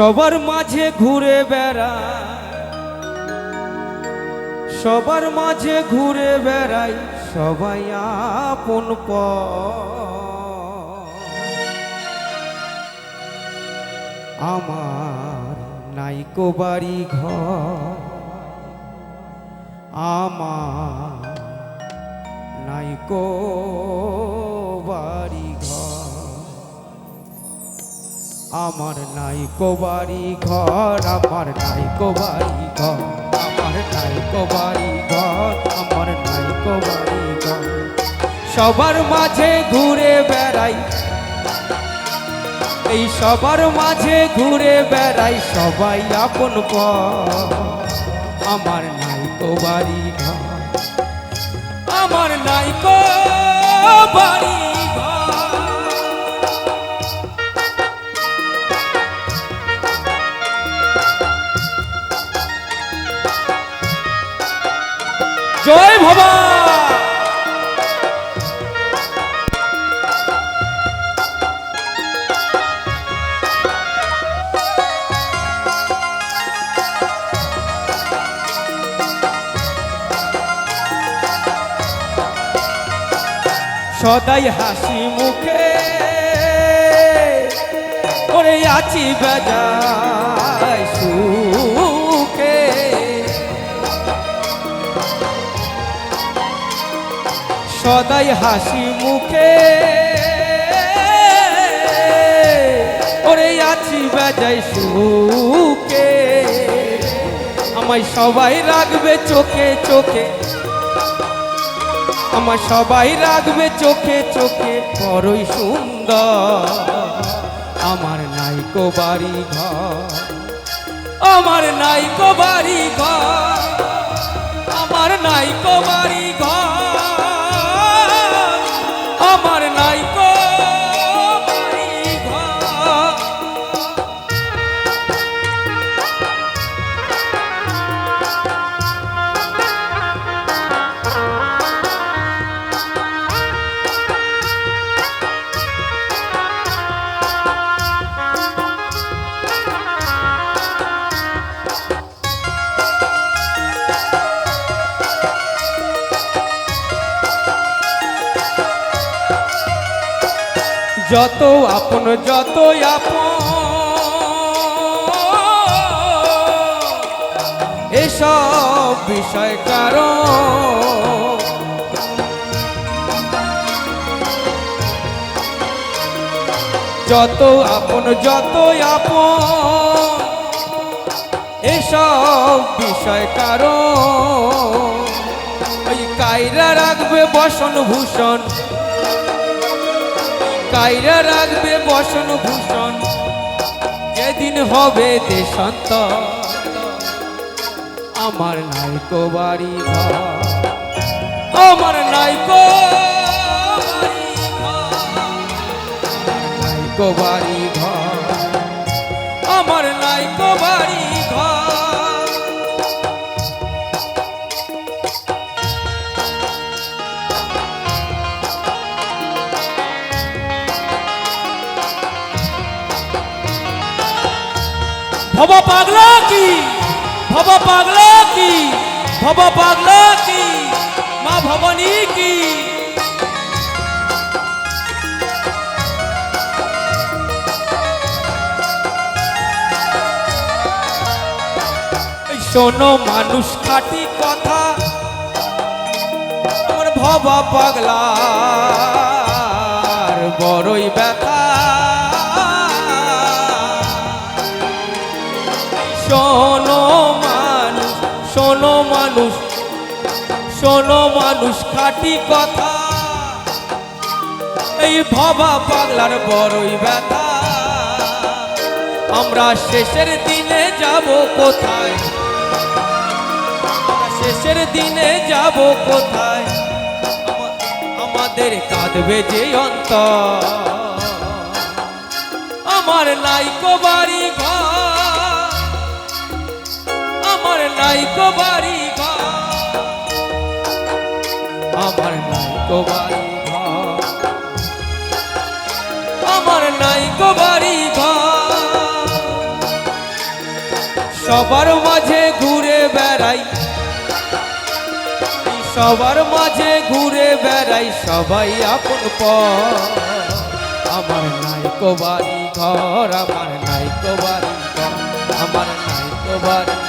সবার মাঝে ঘুরে বেড়া সবার মাঝে ঘুরে বেড়াই সবাই আপন পর। আমার নাইকো বাড়ি ঘর আমার নাইকো বাড়ি আমার নাই বাড়ি ঘর, আমার নাই বাড়ি ঘর, আমার নাইকো বাড়ি ঘর, আমার নাইকো বাড়ি ঘর। সবার মাঝে ঘুরে বেড়াই, এই সবার মাঝে ঘুরে বেড়াই সবাই আপন আমার নাই কোবারি ঘর, আমার নাইকো বাড়ি সদাই হাসি মুখে করে আছি বেজায় সদাই হাসি মুখে। ওরে আছি বেজাই সুখে। আমায় সবাই রাখবে চোখে চোখে। আমার সবাই রাখবে চোখে চোখে। বড়ই সুন্দর। আমার নাইকো বাড়ি ঘর। আমার নাইকো বাড়ি ঘর। আমার নাইকো বাড়ি যত আপন যত আপন। এসব বিষয় কারণ যত আপন যত আপন। এসব বিষয় কারণ ওই কায়রা রাখবে বসন ভূষণ। কায়রা রাখবে বসন ভূষণ। যেদিন হবে দেশান্ত আমার নাইকো বাড়ি আমার নাইকো নাইকো বাড়ি ঘর। আমার নাইকো বাড়ি ভবা পাগলা কি? ভবা পাগলা কি? ভবা পাগলা কি? মা ভবানী কি? শোনো, মানুষ খাটি কথা। আমার ভবা পাগলা বড়ই ব্যথা শোনো মানুষ খাটি কথা। এই ভবা পাগলার বড়ই ব্যথা। আমরা শেষের দিনে যাব কোথায়? শেষের দিনে যাব কোথায়? আমাদের কাঁদবে যে অন্তর। আমার নাইকো বাড়ি ঘর। আমার নাইকো বাড়ি আমার নাইকো বাড়ি ঘর। আমার নাইকো বাড়ি সবার মাঝে ঘুরে বেড়াই। সবার মাঝে ঘুরে বেড়াই সবাই আপন আমার নাইকো বাড়ি ঘর, আমার নাইকো বাড়ি ঘর, আমার নাইকো বাড়ি